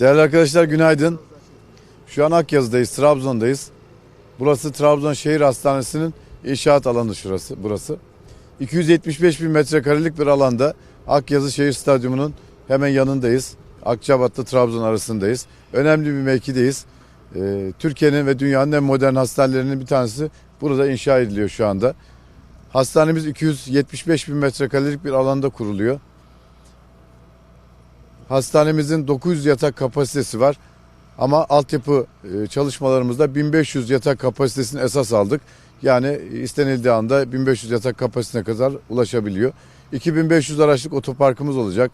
Değerli arkadaşlar günaydın. Şu an Akyazı'dayız, Trabzon'dayız. Burası Trabzon Şehir Hastanesi'nin inşaat alanı şurası, burası. 275 bin metrekarelik bir alanda Akyazı Şehir Stadyumu'nun hemen yanındayız. Akçabat'ta Trabzon arasındayız. Önemli bir mevkideyiz. Ee, Türkiye'nin ve dünyanın en modern hastanelerinin bir tanesi burada inşa ediliyor şu anda. Hastanemiz 275 bin metrekarelik bir alanda kuruluyor. Hastanemizin 900 yatak kapasitesi var. Ama altyapı e, çalışmalarımızda 1500 yatak kapasitesini esas aldık. Yani istenildiği anda 1500 yatak kapasitesine kadar ulaşabiliyor. 2500 araçlık otoparkımız olacak.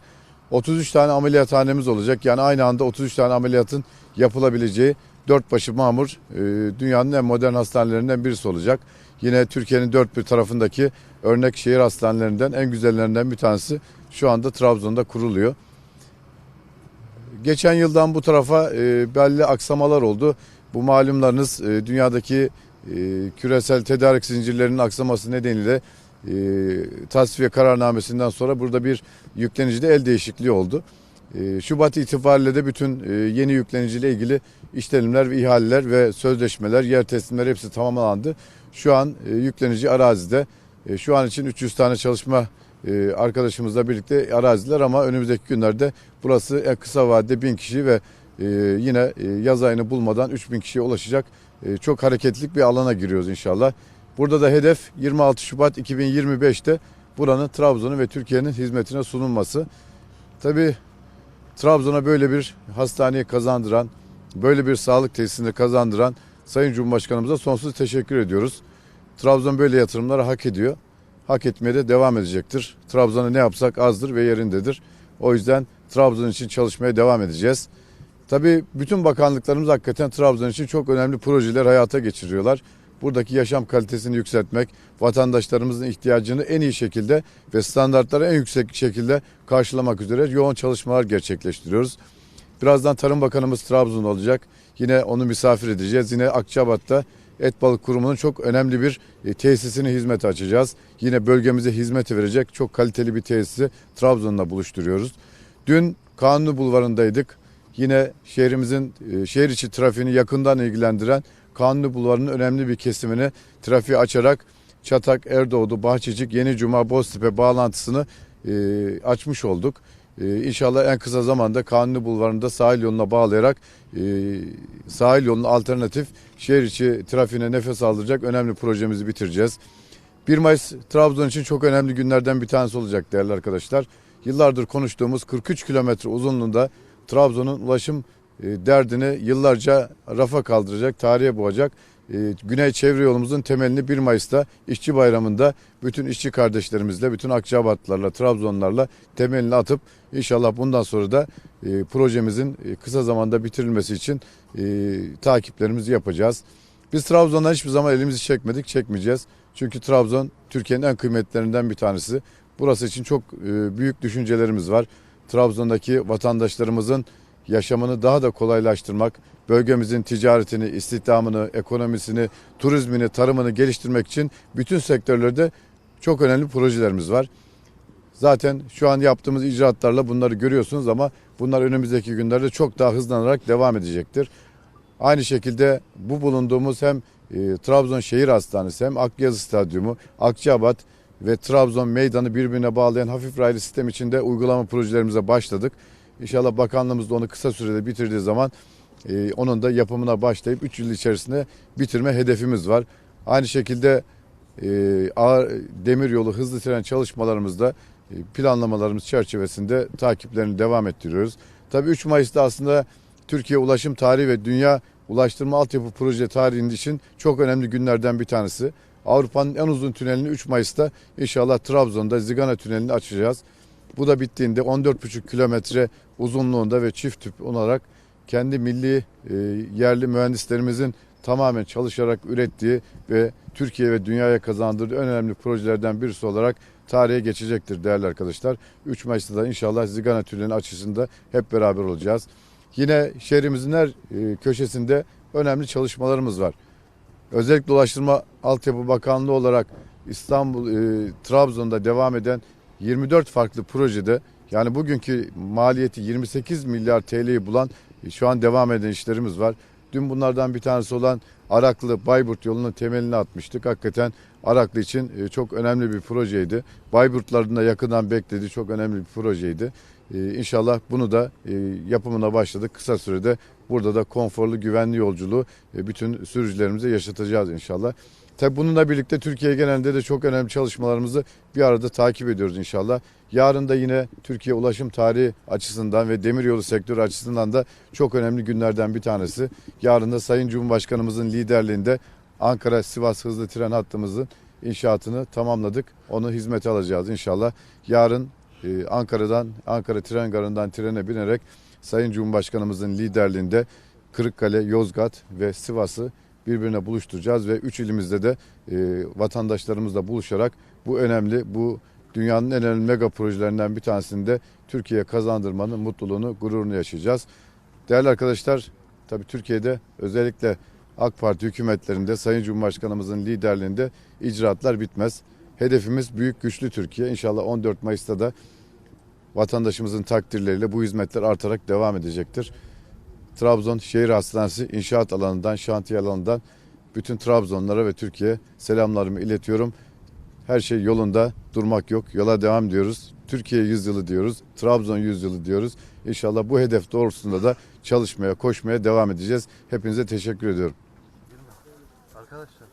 33 tane ameliyathanemiz olacak. Yani aynı anda 33 tane ameliyatın yapılabileceği dört başı mamur e, dünyanın en modern hastanelerinden birisi olacak. Yine Türkiye'nin dört bir tarafındaki örnek şehir hastanelerinden en güzellerinden bir tanesi şu anda Trabzon'da kuruluyor. Geçen yıldan bu tarafa e, belli aksamalar oldu. Bu malumlarınız e, dünyadaki e, küresel tedarik zincirlerinin aksaması nedeniyle e, tasfiye kararnamesinden sonra burada bir yüklenicide el değişikliği oldu. E, Şubat itibariyle de bütün e, yeni yükleniciyle ilgili işlemler ve ihaleler ve sözleşmeler, yer teslimleri hepsi tamamlandı. Şu an e, yüklenici arazide. E, şu an için 300 tane çalışma e, arkadaşımızla birlikte araziler ama önümüzdeki günlerde burası kısa vadede 1000 kişi ve e, yine e, yaz ayını bulmadan 3000 kişiye ulaşacak e, çok hareketlik bir alana giriyoruz inşallah. Burada da hedef 26 Şubat 2025'te buranın Trabzon'un ve Türkiye'nin hizmetine sunulması. Tabii Trabzon'a böyle bir hastaneyi kazandıran, böyle bir sağlık tesisini kazandıran Sayın Cumhurbaşkanımıza sonsuz teşekkür ediyoruz. Trabzon böyle yatırımları hak ediyor. Hak etmeye de devam edecektir. Trabzon'a ne yapsak azdır ve yerindedir. O yüzden Trabzon için çalışmaya devam edeceğiz. Tabii bütün bakanlıklarımız hakikaten Trabzon için çok önemli projeler hayata geçiriyorlar. Buradaki yaşam kalitesini yükseltmek, vatandaşlarımızın ihtiyacını en iyi şekilde ve standartları en yüksek şekilde karşılamak üzere yoğun çalışmalar gerçekleştiriyoruz. Birazdan Tarım Bakanımız Trabzon olacak. Yine onu misafir edeceğiz. Yine Akçabat'ta Et Balık Kurumu'nun çok önemli bir e, tesisini hizmete açacağız. Yine bölgemize hizmet verecek çok kaliteli bir tesisi Trabzon'la buluşturuyoruz. Dün Kanuni Bulvarı'ndaydık. Yine şehrimizin e, şehir içi trafiğini yakından ilgilendiren Kanuni Bulvarı'nın önemli bir kesimini trafiğe açarak Çatak, Erdoğdu, Bahçecik, Yeni Cuma, Boztepe bağlantısını e, açmış olduk. E, inşallah en kısa zamanda Kanuni Bulvarı'nda sahil yoluna bağlayarak e, sahil yolunu alternatif şehir içi trafiğine nefes aldıracak önemli projemizi bitireceğiz. 1 Mayıs Trabzon için çok önemli günlerden bir tanesi olacak değerli arkadaşlar. Yıllardır konuştuğumuz 43 kilometre uzunluğunda Trabzon'un ulaşım e, derdini yıllarca rafa kaldıracak, tarihe boğacak. E, Güney Çevre Yolumuzun temelini 1 Mayıs'ta İşçi Bayramı'nda bütün işçi kardeşlerimizle, bütün Akçabatlılarla, Trabzonlarla temelini atıp inşallah bundan sonra da e, projemizin e, kısa zamanda bitirilmesi için e, takiplerimizi yapacağız. Biz Trabzon'dan hiçbir zaman elimizi çekmedik, çekmeyeceğiz. Çünkü Trabzon Türkiye'nin en kıymetlerinden bir tanesi. Burası için çok büyük düşüncelerimiz var. Trabzon'daki vatandaşlarımızın yaşamını daha da kolaylaştırmak, bölgemizin ticaretini, istihdamını, ekonomisini, turizmini, tarımını geliştirmek için bütün sektörlerde çok önemli projelerimiz var. Zaten şu an yaptığımız icraatlarla bunları görüyorsunuz ama bunlar önümüzdeki günlerde çok daha hızlanarak devam edecektir. Aynı şekilde bu bulunduğumuz hem e, Trabzon Şehir Hastanesi hem Akyazı Stadyumu, Akçabat ve Trabzon Meydanı birbirine bağlayan hafif raylı sistem içinde uygulama projelerimize başladık. İnşallah bakanlığımız da onu kısa sürede bitirdiği zaman e, onun da yapımına başlayıp 3 yıl içerisinde bitirme hedefimiz var. Aynı şekilde e, ağır demir yolu hızlı tren çalışmalarımızda e, planlamalarımız çerçevesinde takiplerini devam ettiriyoruz. Tabii 3 Mayıs'ta aslında Türkiye ulaşım tarihi ve dünya ulaştırma altyapı proje tarihinin için çok önemli günlerden bir tanesi. Avrupa'nın en uzun tünelini 3 Mayıs'ta inşallah Trabzon'da Zigana tünelini açacağız. Bu da bittiğinde 14,5 kilometre uzunluğunda ve çift tüp olarak kendi milli e, yerli mühendislerimizin tamamen çalışarak ürettiği ve Türkiye ve dünyaya kazandırdığı önemli projelerden birisi olarak tarihe geçecektir değerli arkadaşlar. 3 Mayıs'ta da inşallah Zigana Tüneli'nin açısında hep beraber olacağız. Yine şehrimizin her e, köşesinde önemli çalışmalarımız var. Özellikle Ulaştırma Altyapı Bakanlığı olarak İstanbul, e, Trabzon'da devam eden 24 farklı projede yani bugünkü maliyeti 28 milyar TL'yi bulan E, Şu an devam eden işlerimiz var. Dün bunlardan bir tanesi olan Araklı Bayburt yolunun temelini atmıştık. Hakikaten Araklı için e, çok önemli bir projeydi. Bayburtların da yakından beklediği çok önemli bir projeydi. E, İnşallah bunu da yapımına başladık. Kısa sürede burada da konforlu, güvenli yolculuğu e, bütün sürücülerimize yaşatacağız inşallah. Tabii bununla birlikte Türkiye genelinde de çok önemli çalışmalarımızı bir arada takip ediyoruz inşallah. Yarın da yine Türkiye ulaşım tarihi açısından ve demiryolu sektörü açısından da çok önemli günlerden bir tanesi. Yarın da Sayın Cumhurbaşkanımızın liderliğinde Ankara-Sivas hızlı tren hattımızın inşaatını tamamladık. Onu hizmete alacağız inşallah. Yarın e, Ankara'dan, Ankara tren garından trene binerek Sayın Cumhurbaşkanımızın liderliğinde Kırıkkale, Yozgat ve Sivas'ı birbirine buluşturacağız ve üç ilimizde de e, vatandaşlarımızla buluşarak bu önemli, bu dünyanın en önemli mega projelerinden bir tanesini de Türkiye'ye kazandırmanın mutluluğunu, gururunu yaşayacağız. Değerli arkadaşlar, tabii Türkiye'de özellikle AK Parti hükümetlerinde Sayın Cumhurbaşkanımızın liderliğinde icraatlar bitmez. Hedefimiz büyük güçlü Türkiye. İnşallah 14 Mayıs'ta da vatandaşımızın takdirleriyle bu hizmetler artarak devam edecektir. Trabzon Şehir Hastanesi inşaat alanından, şantiye alanından bütün Trabzonlara ve Türkiye'ye selamlarımı iletiyorum. Her şey yolunda, durmak yok. Yola devam diyoruz. Türkiye yüzyılı diyoruz. Trabzon yüzyılı diyoruz. İnşallah bu hedef doğrultusunda da çalışmaya, koşmaya devam edeceğiz. Hepinize teşekkür ediyorum. Arkadaşlar